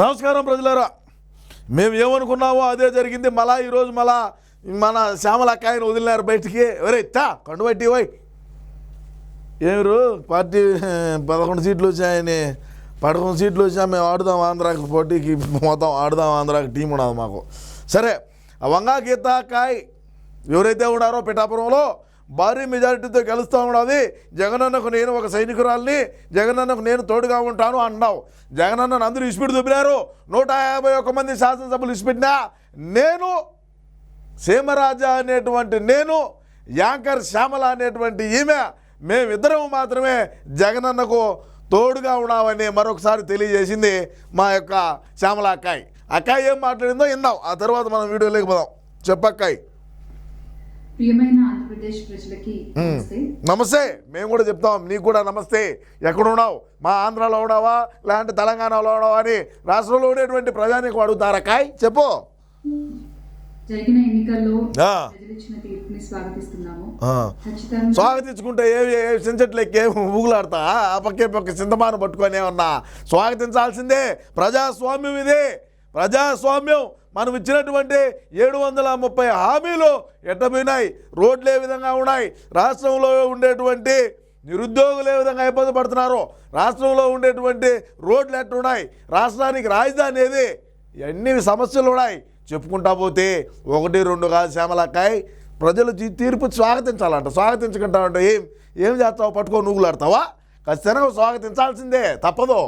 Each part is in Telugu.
నమస్కారం ప్రజలారా. మేము ఏమనుకున్నామో అదే జరిగింది. మళ్ళా ఈరోజు మళ్ళా మన శ్యామల అక్కాయని వదిలినారు బయటికి. ఎవరే తా కండు బట్టి పోయి. ఏమిరు? పార్టీ పదకొండు సీట్లు వచ్చాయని పదకొండు సీట్లు వచ్చా మేము ఆడుదాం ఆంధ్రాకి పోటీకి మొత్తం ఆడుదాం ఆంధ్రాకి టీం ఉండదు మాకు. సరే ఆ వంగా గీత కాయ్ ఎవరైతే ఉన్నారో పిఠాపురంలో భారీ మెజారిటీతో గెలుస్తూ ఉన్నది. జగనన్నకు నేను ఒక సైనికురాల్ని జగనన్నకు నేను తోడుగా ఉంటాను అన్నావు. జగనన్నను అందరూ ఇసుపెట్టి దొబ్బినారు. నూట యాభై ఒక్క మంది శాసనసభ్యులు ఇసుపెట్టినా నేను సీమరాజా అనేటువంటి నేను యాంకర్ శ్యామల అనేటువంటి ఈమె మేమిద్దరం మాత్రమే జగనన్నకు తోడుగా ఉన్నామని మరొకసారి తెలియజేసింది మా యొక్క శ్యామల అక్కాయి. అక్కాయి ఏం మాట్లాడిందో విన్నాం ఆ తర్వాత మనం వీడియోలోకి పోదాం. చెప్పక్కాయి ప్రియమైన ఆంధ్రప్రదేశ్ ప్రజలకి నమస్తే. మేము కూడా చెప్తాం. నీకు కూడా నమస్తే. ఎక్కడున్నావు? మా ఆంధ్రాలో ఉన్నావా? లేదంటే తెలంగాణలో ఉన్నావా అని రాష్ట్రంలో ఉండేటువంటి ప్రజానికి అడుగుతారా? కాయ్ చెప్పు. జరిగిన ఎన్నికల్లో స్వాగతిస్తున్నాము. స్వాగతించుకుంటే ఏవి సించట్లకి ఏమి ఊగులాడతా? ఆ పక్కే పక్క సింతమాను పట్టుకొని ఏమన్నా స్వాగతించాల్సిందే. ప్రజాస్వామ్యం ఇది. ప్రజాస్వామ్యం మనం ఇచ్చినటువంటి ఏడు వందల ముప్పై హామీలు ఎట్టబోయినాయి. రోడ్లు ఏ విధంగా ఉన్నాయి? రాష్ట్రంలో ఉండేటువంటి నిరుద్యోగులు ఏ విధంగా ఇబ్బంది పడుతున్నారు? రాష్ట్రంలో ఉండేటువంటి రోడ్లు ఎట్టున్నాయి రాష్ట్రానికి రాజధాని ఏది? ఎన్ని సమస్యలు ఉన్నాయి? చెప్పుకుంటా పోతే ఒకటి రెండు కాదు శ్యామలక్కాయ్. ప్రజలు తీర్పు స్వాగతించాలంట. స్వాగతించకుండా ఏం? ఏం చేస్తావు? పట్టుకొని నువ్వులాడతావా ఖచ్చితంగా స్వాగతించాల్సిందే. తప్పదు.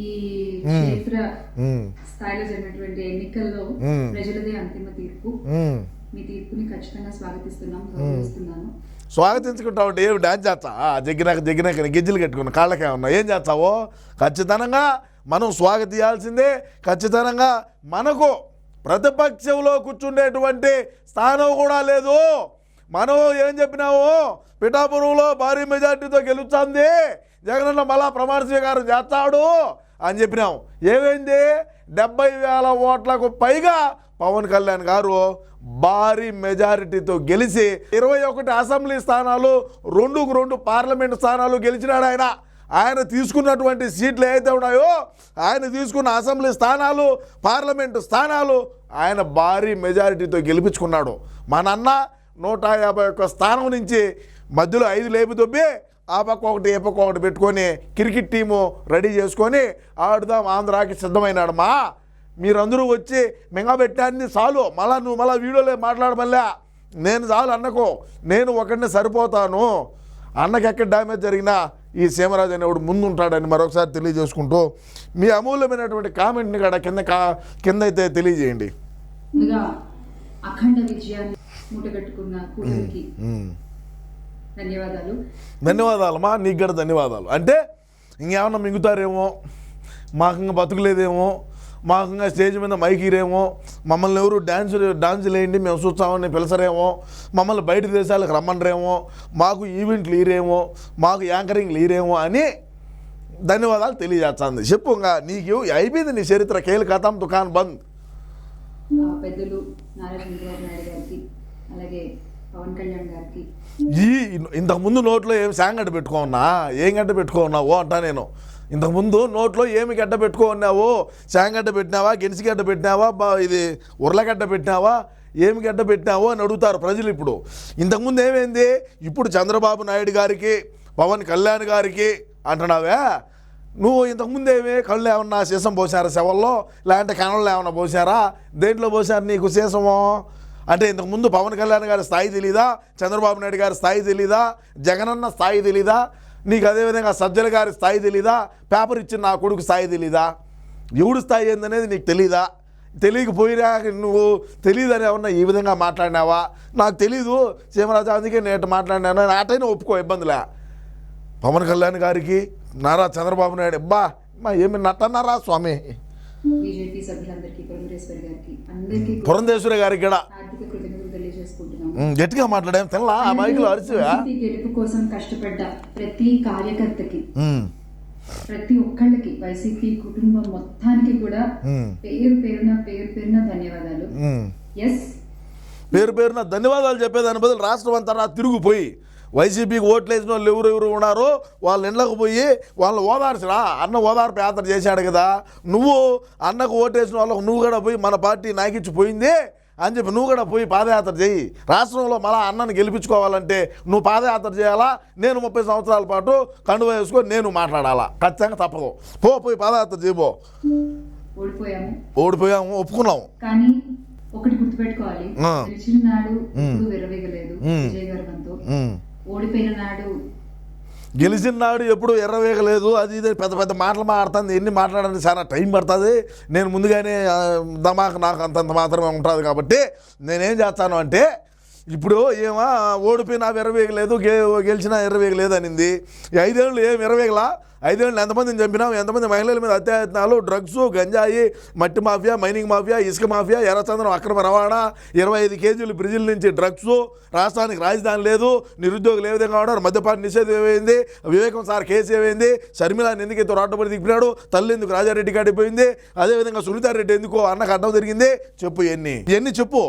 ఈ క్షేత్ర స్థాయిలో జరిగినటువంటి ఎన్నికల్లో. ప్రజలదే అంతిమ తీర్పు. మీ తీర్పుని ఖచ్చితంగా స్వాగతిస్తున్నాం గౌరవిస్తున్నాను. స్వాగతించుకుంటా ఉంటే ఏమి డాన్స్ చేస్తా జగ్గినాక జగ్గినాక గిజ్జలు కట్టుకుని కాళ్ళకే ఉన్నా ఏం చేస్తావో? ఖచ్చితంగా మనం స్వాగతించాల్సిందే ఖచ్చితంగా మనకు ప్రతిపక్షంలో కూర్చుండేటువంటి స్థానం కూడా లేదు. మనం ఏం చెప్పినాము పిఠాపురంలో భారీ మెజార్టీతో గెలుస్తుంది. జగనన్న మళ్ళా ప్రమాణ స్వీకారం చేస్తాడు. అని చెప్పినాం. ఏమైంది? డెబ్బై వేల ఓట్లకు పైగా పవన్ కళ్యాణ్ గారు భారీ మెజారిటీతో గెలిచి ఇరవై ఒకటి అసెంబ్లీ స్థానాలు రెండుకు రెండు పార్లమెంట్ స్థానాలు గెలిచినాడు ఆయన. ఆయన తీసుకున్నటువంటి సీట్లు ఏవైతే ఉన్నాయో ఆయన తీసుకున్న అసెంబ్లీ స్థానాలు పార్లమెంటు స్థానాలు ఆయన భారీ మెజారిటీతో గెలిపించుకున్నాడు. మా నాన్న నూట యాభై ఒక్క స్థానం నుంచి మధ్యలో ఐదు లేపు దొబ్బి ఆ పక్క ఒకటి ఏ పక్క ఒకటి పెట్టుకొని క్రికెట్ టీము రెడీ చేసుకొని ఆడుదాం ఆంధ్రాకి సిద్ధమైనాడు మా. మీరందరూ వచ్చి మింగబెట్టాన్ని చాలు. మళ్ళా నువ్వు మళ్ళా వీడియోలో మాట్లాడమల్లా. నేను చాలు అన్నకు. నేను ఒకడిని సరిపోతాను. అన్నకి ఎక్కడ డ్యామేజ్ జరిగినా ఈ సీమరాజు అనేవాడు ముందు ఉంటాడని మరొకసారి తెలియజేసుకుంటూ మీ అమూల్యమైనటువంటి కామెంట్ని కూడా కింద కా కింద అయితే తెలియజేయండి అఖండ విజయాన్ని మూటగట్టుకున్న. ధన్యవాదాలు. ధన్యవాదాలమ్మా నీకు కూడా ధన్యవాదాలు. అంటే ఇంకేమన్నా మింగుతారేమో మాకు ఇంకా బతుకులేదేమో మాకు ఇంకా స్టేజ్ మీద మైకిరేమో మమ్మల్ని ఎవరు డ్యాన్స్ డాన్స్ వేయండి మేము చూస్తామని పిలసరేమో మమ్మల్ని బయట దేశాలకు రమ్మనరేమో మాకు ఈవెంట్లు ఈరేమో మాకు యాంకరింగ్లు ఈరేమో అని ధన్యవాదాలు తెలియజేస్తుంది. చెప్పు ఇంకా నీకు అయిపోయింది నీ చరిత్ర కేలు కథం దుకాన్ బంద్. పెద్దలు నారా చంద్రబాబు నాయుడు గారికి అలాగే ఈ ఇంతకుముందు నోట్లో ఏం శాంగ్ గడ్డ పెట్టుకోన్నా ఏం గడ్డ పెట్టుకోన్నావు అంటా నేను. ఇంతకుముందు నోట్లో ఏమి గడ్డ పెట్టుకోన్నావు శాంగ్ గడ్డ పెట్టినావా? గెనిసి గడ్డ పెట్టినావా? ఇది ఉర్లగడ్డ పెట్టినావా? ఏమి గడ్డ పెట్టినావో అని అడుగుతారు ప్రజలు ఇప్పుడు. ఇంతకుముందు ఏమైంది? ఇప్పుడు చంద్రబాబు నాయుడు గారికి పవన్ కళ్యాణ్ గారికి అంటున్నావే? నువ్వు ఇంతకుముందు ఏమి కళ్ళు ఏమన్నా సీసం పోసారా శవల్లో? లేదంటే కణంలో ఏమన్నా పోసారా దేంట్లో పోసారు నీకు సీసము అంటే ఇంతకుముందు పవన్ కళ్యాణ్ గారి స్థాయి తెలీదా? చంద్రబాబు నాయుడు గారి స్థాయి తెలీదా? జగనన్న స్థాయి తెలీదా? నీకు అదేవిధంగా సజ్జల గారి స్థాయి తెలీదా? పేపర్ ఇచ్చిన నా కొడుకు స్థాయి తెలీదా? ఎవడు స్థాయి ఏందనేది నీకు తెలీదా? తెలియకపోయినా నువ్వు తెలియదని ఏమన్నా ఈ విధంగా మాట్లాడినావా? నాకు తెలీదు సీమరాజు అందుకే నేను మాట్లాడినాను. నాటైనా ఒప్పుకో ఇబ్బందిలే. పవన్ కళ్యాణ్ గారికి నారా చంద్రబాబు నాయుడు అబ్బా మా ఏమి నట్టన్నారా స్వామి? బీజేపీ సభ్యులందరికీ పురంధేశ్వరి గారికి అందరికీ కూడా పురంధేశ్వరి గారికి కూడా. ఆర్థిక కృతజ్ఞతలు తెలియజేసుకుంటున్నాము. ఉమ్, గట్టిగా మాట్లాడాం తెల్లా ఆ మైకులో అరిచివా గెలుపు కోసం కష్టపడ్డ ప్రతి కార్యకర్తకి ప్రతి ఒక్కళ్ళకి వైసీపీ కుటుంబం మొత్తానికి కూడా పేరు పేరున పేరు పేరున ధన్యవాదాలు. ఎస్ పేరు పేరున ధన్యవాదాలు చెప్పేదాని బదులు రాష్ట్రం అంతా తిరుగుపోయి వైసీపీకి ఓట్లు వేసిన వాళ్ళు ఎవరు ఎవరు ఉన్నారో వాళ్ళ ఇళ్ళకు పోయి వాళ్ళని ఓదార్చరా. అన్న ఓదార్పు యాత్ర చేశాడు కదా. నువ్వు అన్నకు ఓటేసిన వాళ్ళకు నువ్వు కూడా పోయి మన పార్టీ నాకిచ్చి పోయింది అని చెప్పి నువ్వు కూడా పోయి పాదయాత్ర చేయి. రాష్ట్రంలో మళ్ళా అన్నని గెలిపించుకోవాలంటే నువ్వు పాదయాత్ర చేయాలా? నేను ముప్పై సంవత్సరాల పాటు కండువ వేసుకొని నేను మాట్లాడాలా? ఖచ్చితంగా తప్పదు. పో పోయి పాదయాత్ర చేయబో ఓడిపోయాము. ఒప్పుకున్నాము. కానీ ఒకటి గుర్తుపెట్టుకోవాలి. గెలిచిన నాడు ఎప్పుడు ఎర్రవేయగలేదు ఓడిపోయిన నాడు. గెలిచిన నాడు ఎప్పుడు ఎర్రవేగలేదు అది ఇది పెద్ద పెద్ద మాటలు మాడుతుంది ఎన్ని మాట్లాడడానికి చాలా టైం పడుతుంది. నేను ముందుగానే దమాక్ నాకు అంతంత మాత్రమే ఉంటుంది కాబట్టి నేనేం చేస్తాను అంటే ఇప్పుడు ఏమా ఓడిపోయినా ఎర్రవేగలేదు గే గెలిచినా ఎర్రవేగలేదు అనింది. ఐదేళ్ళు ఏం ఎర్రవేగలా ఐదేళ్ళు ఎంతమందిని చంపినాం ఎంతమంది మహిళల మీద అత్యాయత్నాలు డ్రగ్స్ గంజాయి మట్టి మాఫియా మైనింగ్ మాఫియా ఇసుక మాఫియా ఎర్రచందనం అక్రమ రవాణా ఇరవై ఐదు కేజీలు బ్రెజిల్ నుంచి డ్రగ్స్ రాష్ట్రానికి రాజధాని లేదు నిరుద్యోగులు ఏ విధంగా ఉన్నారు? మద్యపాన నిషేధం ఏమైంది? వివేకం సార్ కేసు ఏమైంది? షర్మిల నిందికి ఇంత రోడ్డుపడి దిగిపోయాడు తల్లి ఎందుకు రాజారెడ్డి కాడిపోయింది అదేవిధంగా సునీతారెడ్డి ఎందుకో అన్నకు అడ్డం జరిగింది? చెప్పు ఎన్ని. ఎన్ని చెప్పు.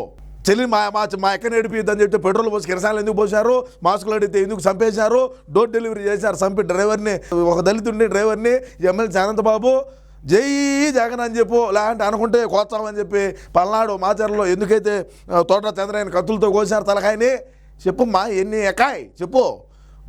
చెల్లి మా మా మా ఎక్కడ నడిపిద్దని చెప్పి పెట్రోల్ పోసి కిరసాలు ఎందుకు పోసారు మాస్కులు అడిగితే ఎందుకు చంపేశారు? డోర్ డెలివరీ చేశారు చంపి డ్రైవర్ని ఒక దళితుండే డ్రైవర్ని ఎమ్మెల్సీ అనంతబాబు. జై జగన్ అని చెప్పు లేదంటే అనుకుంటే కోస్తామని చెప్పి పల్నాడు మాచర్లో ఎందుకైతే తోట చంద్రయ్య కత్తులతో కోసారు తలకాయని? చెప్పు మా ఎన్ని ఎకాయ్ చెప్పు.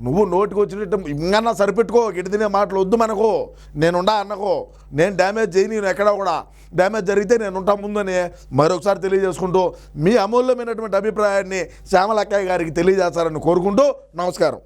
నువ్వు నోటికి వచ్చినట్టు ఇంకన్నా సరిపెట్టుకో గిడి తినే మాటలు వద్దు మనకు. నేనుండా అన్నకో. నేను డ్యామేజ్ చేయని నేను ఎక్కడా కూడా. డ్యామేజ్ జరిగితే నేను ఉంటా ముందని మరొకసారి తెలియజేసుకుంటూ మీ అమూల్యమైనటువంటి అభిప్రాయాన్ని శ్యామలక్కయ్య గారికి తెలియజేస్తారని కోరుకుంటూ నమస్కారం.